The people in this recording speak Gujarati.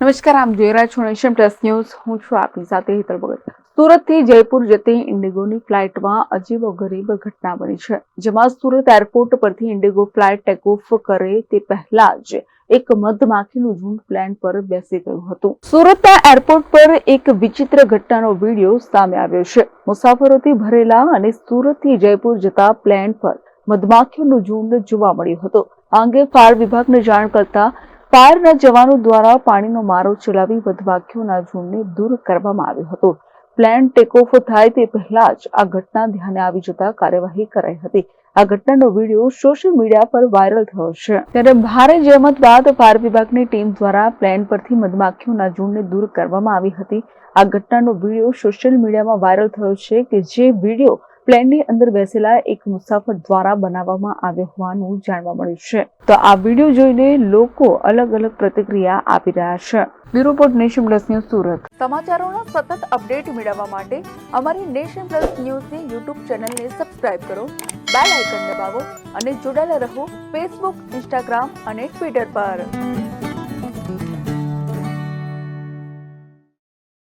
નમસ્કાર આમ જોઈ રહ્યા છો નેશન પ્લસ ન્યૂઝ. હું છું આપની સાથે હિતલ ભગત. સુરતથી જયપુર જતી ઇન્ડિગોની ફ્લાઇટમાં અજીબ ગરીબ ઘટના બની છે, જેમાં સુરત એરપોર્ટ પરથી ઇન્ડિગો ફ્લાઇટ ટેક ઓફ કરે તે પહેલા જ એક મધમાખીનું ઝુંડ પ્લેન પર બેસી ગયું હતું. સુરતના એરપોર્ટ પર એક વિચિત્ર ઘટનાનો વીડિયો સામે આવ્યો છે. મુસાફરોથી ભરેલા અને સુરતથી જયપુર જતા પ્લેન પર મધમાખીઓનું ઝુંડ જોવા મળ્યું હતું. આ અંગે ફાયર વિભાગને જાણ કરતા ફાયરના જવાનો દ્વારા પાણીનો મારો ચલાવી મધમાખીઓના ઝૂંડને દૂર કરવામાં આવ્યો હતો. પ્લેન ટેકઓફ થાય તે પહેલા જ આ ઘટના ધ્યાને આવી જતા કાર્યવાહી કરાઈ હતી. આ ઘટનાનો વીડિયો સોશિયલ મીડિયા પર વાયરલ થયો છે. ત્યારે ભારે જહેમત બાદ ફાયર વિભાગની ટીમ દ્વારા પ્લેન પરથી મધમાખીઓના ઝૂંડને દૂર કરવામાં આવી હતી. આ ઘટનાનો વીડિયો સોશિયલ મીડિયામાં વાયરલ થયો છે કે જે વીડિયો પ્લેનની અંદર બેસેલા એક મુસાફર દ્વારા બનાવવામાં આવ્યો હોવાનું જાણવા મળ્યું છે. તો આ વીડિયો જોઈને લોકો અલગ અલગ પ્રતિક્રિયા આપી રહ્યા છે. Bureau report Nation Plus News Surat. સમાચારોનો સતત અપડેટ મેળવવા માટે અમારી નેશન પ્લસ ન્યૂઝની યુટ્યુબ ચેનલને સબસ્ક્રાઇબ કરો, બેલ આઇકન દબાવો અને જોડાયેલા રહો ફેસબુક, ઇન્સ્ટાગ્રામ અને ટ્વિટર પર.